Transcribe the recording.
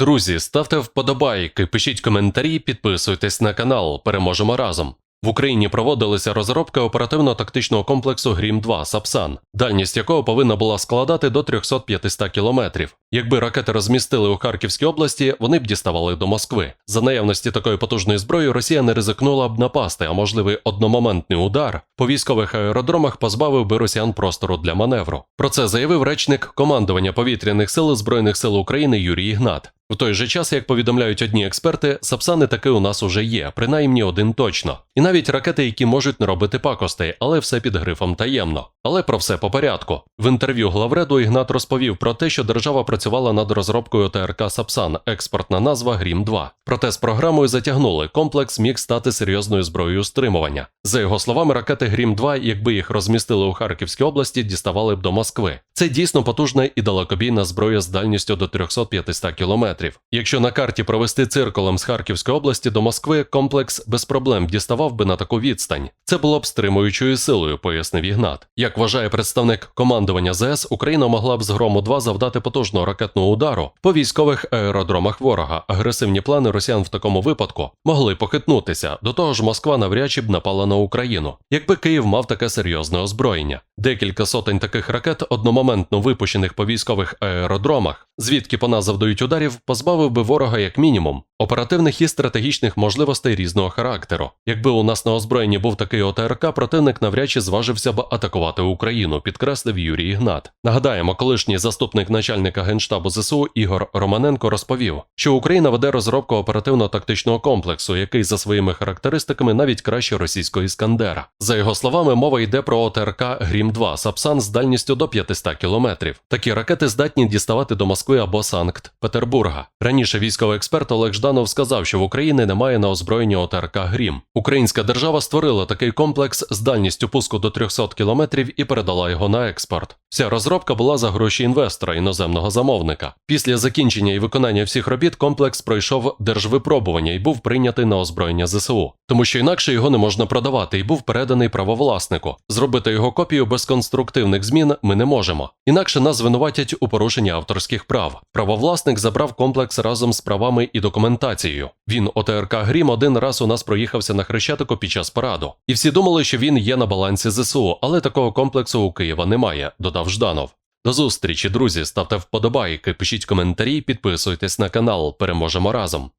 Друзі, ставте вподобайки, пишіть коментарі, підписуйтесь на канал. Переможемо разом. В Україні проводилися розробки оперативно-тактичного комплексу Грім 2 Сапсан, дальність якого повинна була складати до 300-500 кілометрів. Якби ракети розмістили у Харківській області, вони б діставали до Москви. За наявності такої потужної зброї Росія не ризикнула б напасти, а можливий одномоментний удар по військових аеродромах позбавив би росіян простору для маневру. Про це заявив речник командування повітряних сил Збройних сил України Юрій Ігнат. У той же час, як повідомляють одні експерти, сапсани таки у нас уже є, принаймні один точно. І навіть ракети, які можуть не робити пакостей, але все під грифом таємно. Але про все по порядку. В інтерв'ю главреду Ігнат розповів про те, що держава працювала над розробкою ТРК Сапсан, експортна назва Грім 2 Проте з програмою затягнули. Комплекс міг стати серйозною зброєю стримування. За його словами, ракети Грім 2 якби їх розмістили у Харківській області, діставали б до Москви. Це дійсно потужна і далекобійна зброя з дальністю до 300-500 кілометрів. Якщо на карті провести циркулем з Харківської області до Москви, комплекс без проблем діставав би на таку відстань. Це було б стримуючою силою, пояснив Ігнат. Як вважає представник командування ЗС, Україна могла б з грому 2 завдати потужного ракетного удару по військових аеродромах ворога. Агресивні плани росіян в такому випадку могли похитнутися. До того ж, Москва навряд чи б напала на Україну, якби Київ мав таке серйозне озброєння. Декілька сотень таких ракет, одномоментно випущених по військових аеродромах, звідки по нас завдають ударів, позбавив би ворога як мінімум оперативних і стратегічних можливостей різного характеру. Якби у нас на озброєнні був такий ОТРК, противник навряд чи зважився б атакувати Україну, підкреслив Юрій Ігнат. Нагадаємо, колишній заступник начальника генштабу ЗСУ Ігор Романенко розповів, що Україна веде розробку оперативно-тактичного комплексу, який за своїми характеристиками навіть краще російського іскандера. За його словами, мова йде про ОТРК Грім 2 Сапсан з дальністю до 500 кілометрів. Такі ракети здатні діставати до Москви або Санкт-Петербурга. Раніше військовий експерт Олег Жданов сказав, що в Україні немає на озброєнні ОТРК Грім. Українська держава створила такий комплекс з дальністю пуску до 300 кілометрів і передала його на експорт. Вся розробка була за гроші інвестора іноземного замовника. Після закінчення і виконання всіх робіт комплекс пройшов держвипробування і був прийнятий на озброєння ЗСУ, тому що інакше його не можна продавати і був переданий правовласнику. Зробити його копію без конструктивних змін ми не можемо. Інакше нас звинуватять у порушенні авторських прав. Правовласник забрав комплекс разом з правами і документацією. Він ОТРК Грім один раз у нас проїхався на Хрещатику під час параду. І всі думали, що він є на балансі ЗСУ, але такого комплексу у Києва немає, додав Жданов. До зустрічі, друзі. Ставте вподобайки, пишіть коментарі, підписуйтесь на канал. Переможемо разом.